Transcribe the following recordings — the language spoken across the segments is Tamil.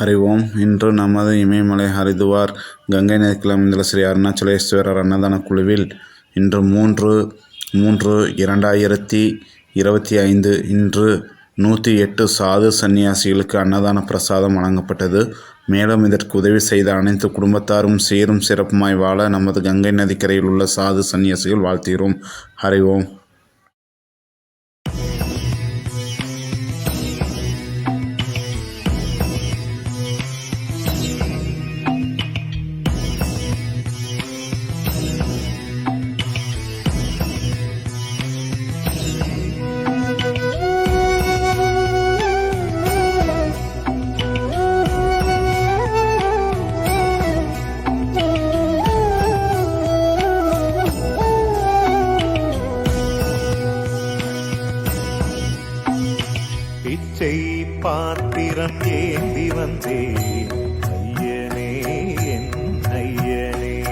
ஹரி ஓம் இன்று நமது இமயமலை ஹரிதுவார் கங்கை நதிக்குள் அமைந்துள்ள ஸ்ரீ அருணாச்சலேஸ்வரர் அன்னதான குழுவில் இன்று மூன்று மூன்று இரண்டாயிரத்தி இருபத்தி ஐந்து இன்று நூற்றி எட்டு சாது சந்நியாசிகளுக்கு அன்னதான பிரசாதம் வழங்கப்பட்டது. மேலும் இதற்கு உதவி செய்த அனைத்து குடும்பத்தாரும் சீரும் சிறப்புமாய் வாழ நமது கங்கை நதிக்கரையில் உள்ள சாது சன்னியாசிகள் வாழ்த்துகிறோம் ஹரி பிச்சை பாத்திரம் ஏந்தி வந்தேன். ஐயனே என் ஐயனே.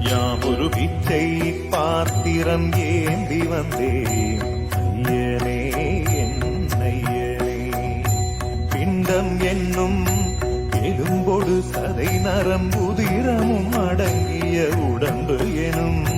யாமொரு பிச்சை பாத்திரம் ஏந்தி வந்தேன். ஐயனே என் ஐயனே. பிண்டம் என்னும் எலும்பொடு சதை நரம்புதிரமும் அடங்கிய உடம்பு எனும்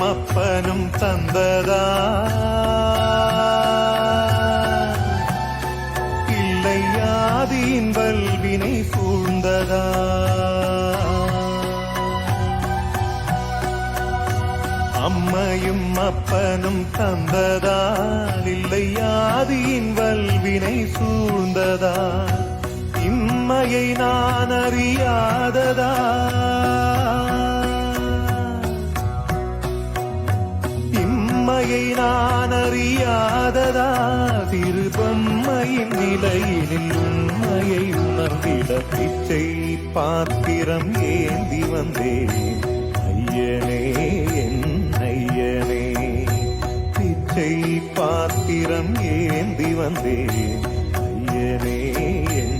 அப்பனும் தந்ததா? இல்லை ஆதியின் வல்வினை சூழ்ந்ததா? அம்மையும் அப்பனும் தந்ததால் இல்லை ஆதியின் வல்வினை சூழ்ந்ததா? இம்மையை நான் அறியாததா? இம்மையை நான் அறியாததா? திருபம்மையின் நிலையினில் உண்மையை உணர்ந்திட பிச்சை பாத்திரம் ஏந்தி வந்தேன். ஐயனே என் ஐயனே பிச்சை பாத்திரம் ஏந்தி வந்தேன். ஐயனே என்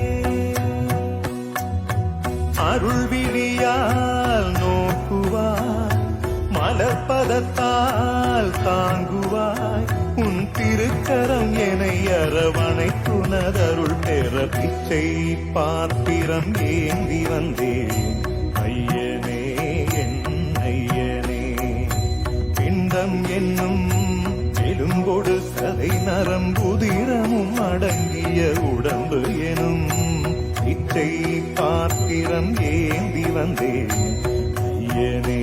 அருள் விழியால் நோக்குவாய் மலர்பதத்தால் தாங்குவாய் உன் திருக்கரம் என அரவணை துணதருள் பெற பிச்சை பாத்திரம் ஏந்தி வந்தேன். ஐயனே என் ஐயனே பிண்டம் என்னும் எலும்பொடு சதை நரம்புதிரமும் அடங்கிய உடம்பு எனும் இச்சை பாத்திரம் ஏந்தி வந்தேன். ஐயனே